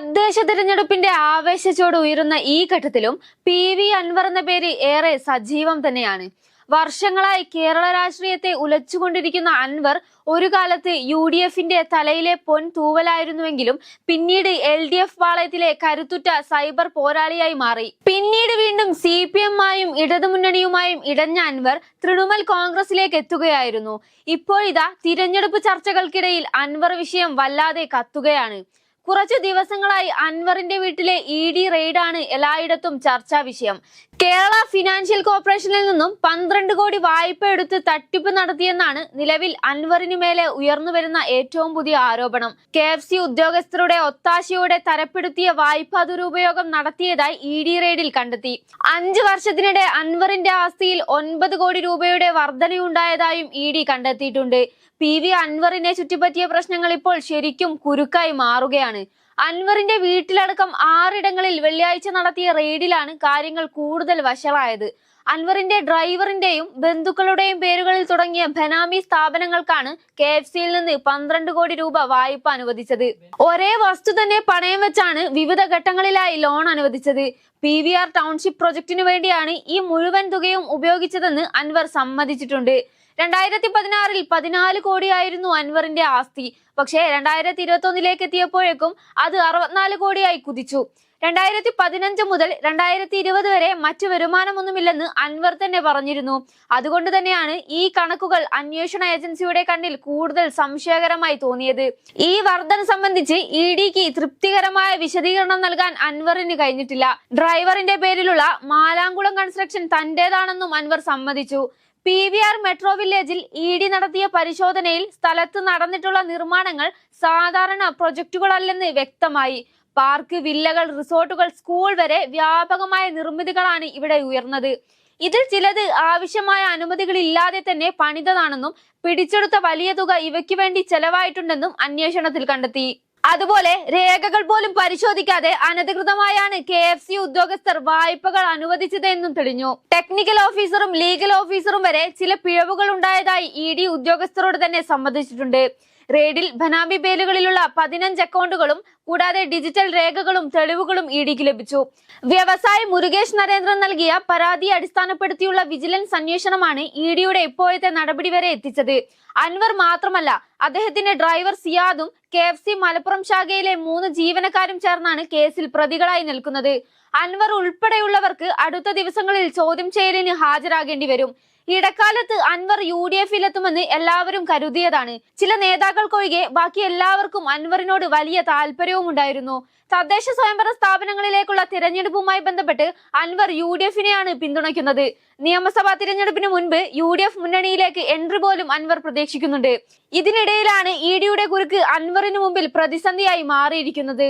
തദ്ദേശ തിരഞ്ഞെടുപ്പിന്റെ ആവേശച്ചോട് ഉയരുന്ന ഈ ഘട്ടത്തിലും പി വി അൻവർ എന്ന പേര് ഏറെ സജീവം തന്നെയാണ്. വർഷങ്ങളായി കേരള രാഷ്ട്രീയത്തെ ഉലച്ചുകൊണ്ടിരിക്കുന്ന അൻവർ ഒരു കാലത്ത് യു ഡി എഫിന്റെ തലയിലെ പൊൻ തൂവലായിരുന്നുവെങ്കിലും പിന്നീട് എൽ ഡി എഫ് പാളയത്തിലെ കരുത്തുറ്റ സൈബർ പോരാളിയായി മാറി. പിന്നീട് വീണ്ടും സി പി എമ്മായും ഇടതുമുന്നണിയുമായും ഇടഞ്ഞ അൻവർ തൃണമൂൽ കോൺഗ്രസിലേക്ക് എത്തുകയായിരുന്നു. ഇപ്പോഴിതാ തിരഞ്ഞെടുപ്പ് ചർച്ചകൾക്കിടയിൽ അൻവർ വിഷയം വല്ലാതെ കത്തുകയാണ്. കുറച്ചു ദിവസങ്ങളായി അൻവറിന്റെ വീട്ടിലെ ഇ ഡി റെയ്ഡാണ് എല്ലായിടത്തും ചർച്ചാ വിഷയം. കേരള ഫിനാൻഷ്യൽ കോർപ്പറേഷനിൽ നിന്നും പന്ത്രണ്ട് കോടി വായ്പ എടുത്ത് തട്ടിപ്പ് നടത്തിയെന്നാണ് നിലവിൽ അൻവറിന് മേലെ ഉയർന്നുവരുന്ന ഏറ്റവും പുതിയ ആരോപണം. കെ എഫ് സി ഉദ്യോഗസ്ഥരുടെ ഒത്താശയോടെ തരപ്പെടുത്തിയ വായ്പാ ദുരുപയോഗം നടത്തിയതായി ഇ ഡി റെയ്ഡിൽ കണ്ടെത്തി. അഞ്ച് വർഷത്തിനിടെ അൻവറിന്റെ ആസ്തിയിൽ ഒൻപത് കോടി രൂപയുടെ വർധനയുണ്ടായതായും ഇ ഡി കണ്ടെത്തിയിട്ടുണ്ട്. പി വി അൻവറിനെ ചുറ്റിപ്പറ്റിയ പ്രശ്നങ്ങൾ ഇപ്പോൾ ശരിക്കും കുരുക്കായി മാറുകയാണ്. അൻവറിന്റെ വീട്ടിലടക്കം ആറിടങ്ങളിൽ വെള്ളിയാഴ്ച നടത്തിയ റെയ്ഡിലാണ് കാര്യങ്ങൾ കൂടുതൽ വഷളായത്. അൻവറിന്റെ ഡ്രൈവറിന്റെയും ബന്ധുക്കളുടെയും പേരുകളിൽ തുടങ്ങിയ ബനാമി സ്ഥാപനങ്ങൾക്കാണ് കെ എഫ് സിയിൽ നിന്ന് പന്ത്രണ്ട് കോടി രൂപ വായ്പ അനുവദിച്ചത്. ഒരേ വസ്തു തന്നെ പണയം വെച്ചാണ് വിവിധ ഘട്ടങ്ങളിലായി ലോൺ അനുവദിച്ചത്. പി വി ആർ ടൗൺഷിപ്പ് പ്രൊജക്ടിനു വേണ്ടിയാണ് ഈ മുഴുവൻ തുകയും ഉപയോഗിച്ചതെന്ന് അൻവർ സമ്മതിച്ചിട്ടുണ്ട്. രണ്ടായിരത്തി പതിനാറിൽ പതിനാല് കോടിയായിരുന്നു അൻവറിന്റെ ആസ്തി. പക്ഷേ രണ്ടായിരത്തി ഇരുപത്തി ഒന്നിലേക്ക് എത്തിയപ്പോഴേക്കും അത് അറുപത്തിനാല് കോടിയായി കുതിച്ചു. രണ്ടായിരത്തി പതിനഞ്ച് മുതൽ രണ്ടായിരത്തി ഇരുപത് വരെ മറ്റു വരുമാനമൊന്നുമില്ലെന്ന് അൻവർ തന്നെ പറഞ്ഞിരുന്നു. അതുകൊണ്ട് തന്നെയാണ് ഈ കണക്കുകൾ അന്വേഷണ ഏജൻസിയുടെ കണ്ണിൽ കൂടുതൽ സംശയകരമായി തോന്നിയത്. ഈ വർധന സംബന്ധിച്ച് ഇ ഡിക്ക് തൃപ്തികരമായ വിശദീകരണം നൽകാൻ അൻവറിന് കഴിഞ്ഞിട്ടില്ല. ഡ്രൈവറിന്റെ പേരിലുള്ള മാലാങ്കുളം കൺസ്ട്രക്ഷൻ തന്റേതാണെന്നും അൻവർ സമ്മതിച്ചു. പി വി ആർ മെട്രോ വില്ലേജിൽ ഇ ഡി നടത്തിയ പരിശോധനയിൽ സ്ഥലത്ത് നടന്നിട്ടുള്ള നിർമ്മാണങ്ങൾ സാധാരണ പ്രൊജക്ടുകളല്ലെന്ന് വ്യക്തമായി. പാർക്ക് വില്ലകൾ റിസോർട്ടുകൾ സ്കൂൾ വരെ വ്യാപകമായ നിർമ്മിതികളാണ് ഇവിടെ ഉയർന്നത്. ഇതിൽ ചിലത് ആവശ്യമായ അനുമതികളില്ലാതെ തന്നെ പണിതതാണെന്നും പിടിച്ചെടുത്ത വലിയ തുക ഇവയ്ക്ക് വേണ്ടി ചെലവായിട്ടുണ്ടെന്നും അന്വേഷണത്തിൽ കണ്ടെത്തി. അതുപോലെ രേഖകൾ പോലും പരിശോധിക്കാതെ അനധികൃതമായാണ് കെ എഫ് സി ഉദ്യോഗസ്ഥർ വായ്പകൾ അനുവദിച്ചത് എന്നും തെളിഞ്ഞു ടെക്നിക്കൽ ഓഫീസറും ലീഗൽ ഓഫീസറും വരെ ചില പിഴവുകൾ ഉണ്ടായതായി ഇ ഡി ഉദ്യോഗസ്ഥരോട് തന്നെ സമ്മതിച്ചിട്ടുണ്ട്. റെയ്ഡിൽ ബനാമി ബേലുകളിലുള്ള പതിനഞ്ച് അക്കൗണ്ടുകളും കൂടാതെ ഡിജിറ്റൽ രേഖകളും തെളിവുകളും ഇഡിക്ക് ഡിക്ക് ലഭിച്ചു. വ്യവസായി മുരുകേഷ് നരേന്ദ്രൻ നൽകിയ പരാതി അടിസ്ഥാനപ്പെടുത്തിയുള്ള വിജിലൻസ് അന്വേഷണമാണ് ഇ ഡിയുടെ ഇപ്പോഴത്തെ നടപടി വരെ എത്തിച്ചത്. അൻവർ മാത്രമല്ല അദ്ദേഹത്തിന്റെ ഡ്രൈവർ സിയാദും കെ മലപ്പുറം ശാഖയിലെ മൂന്ന് ജീവനക്കാരും ചേർന്നാണ് കേസിൽ പ്രതികളായി നിൽക്കുന്നത്. അൻവർ ഉൾപ്പെടെയുള്ളവർക്ക് അടുത്ത ദിവസങ്ങളിൽ ചോദ്യം ചെയ്യലിന് ഹാജരാകേണ്ടി വരും. ഇടക്കാലത്ത് അൻവർ യു ഡി എഫിലെത്തുമെന്ന് എല്ലാവരും കരുതിയതാണ്. ചില നേതാക്കൾക്കൊഴികെ ബാക്കി എല്ലാവർക്കും അൻവറിനോട് വലിയ താല്പര്യവും ഉണ്ടായിരുന്നു തദ്ദേശ സ്വയംഭരണ സ്ഥാപനങ്ങളിലേക്കുള്ള തിരഞ്ഞെടുപ്പുമായി ബന്ധപ്പെട്ട് അൻവർ യു ഡി എഫിനെയാണ് പിന്തുണയ്ക്കുന്നത്. നിയമസഭാ തിരഞ്ഞെടുപ്പിന് മുൻപ് യു ഡി എഫ് മുന്നണിയിലേക്ക് എൻട്രി പോലും അൻവർ പ്രതീക്ഷിക്കുന്നുണ്ട്. ഇതിനിടയിലാണ് ഇ ഡിയുടെ കുരുക്ക് അൻവറിന് മുമ്പിൽ പ്രതിസന്ധിയായി മാറിയിരിക്കുന്നത്.